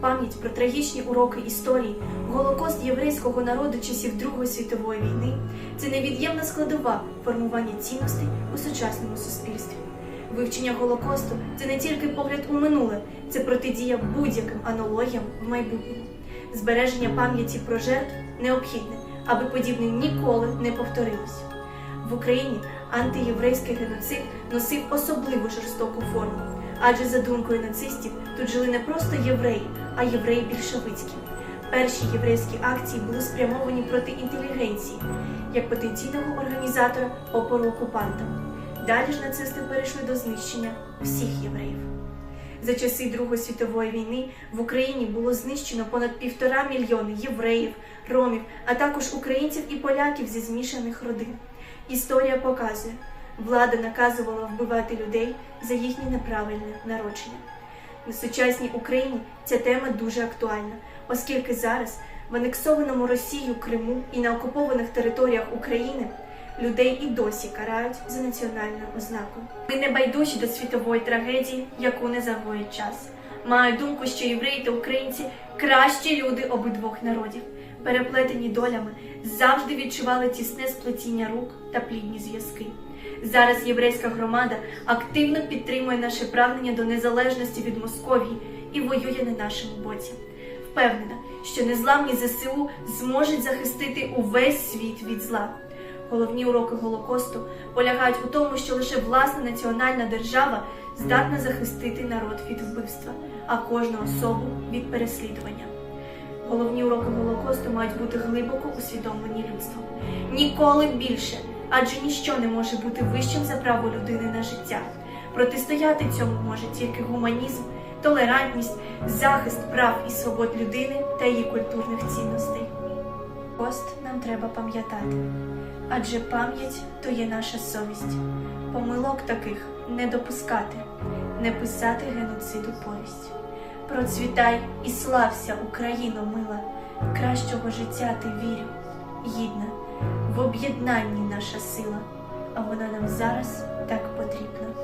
Пам'ять про трагічні уроки історії, голокост єврейського народу часів Другої світової війни це невід'ємна складова формування цінностей у сучасному суспільстві. Вивчення голокосту це не тільки погляд у минуле, це протидія будь-яким аналогіям в майбутньому. Збереження пам'яті про жертв необхідне, аби подібне ніколи не повторилось. Україні антиєврейський геноцид носив особливо жорстоку форму, адже за думкою нацистів тут жили не просто євреї, а євреї більшовицькі. Перші єврейські акції були спрямовані проти інтелігенції як потенційного організатора опору окупантам. Далі ж нацисти перейшли до знищення всіх євреїв. За часи Другої світової війни в Україні було знищено понад півтора мільйони євреїв, ромів, а також українців і поляків зі змішаних родин. Історія показує, влада наказувала вбивати людей за їхнє неправильне народження. На сучасній Україні ця тема дуже актуальна, оскільки зараз в анексованому Росією Криму і на окупованих територіях України людей і досі карають за національною ознакою. Ми не байдужі до світової трагедії, яку не загоїть час. Маю думку, що євреї та українці кращі люди обидвох народів, переплетені долями, завжди відчували тісне сплетіння рук та плідні зв'язки. Зараз єврейська громада активно підтримує наше прагнення до незалежності від Московії і воює на нашому боці. Впевнена, що незламні ЗСУ зможуть захистити увесь світ від зла. Головні уроки Голокосту полягають у тому, що лише власна національна держава здатна захистити народ від вбивства, а кожну особу від переслідування. Головні уроки Голокосту мають бути глибоко усвідомлені людством. Ніколи більше, адже ніщо не може бути вищим за право людини на життя. Протистояти цьому може тільки гуманізм, толерантність, захист прав і свобод людини та її культурних цінностей. Пост нам треба пам'ятати, адже пам'ять то є наша совість. Помилок таких не допускати, не писати геноциду повість. Процвітай і слався, Україно мила, кращого життя ти вірю, гідна, в об'єднанні наша сила, а вона нам зараз так потрібна.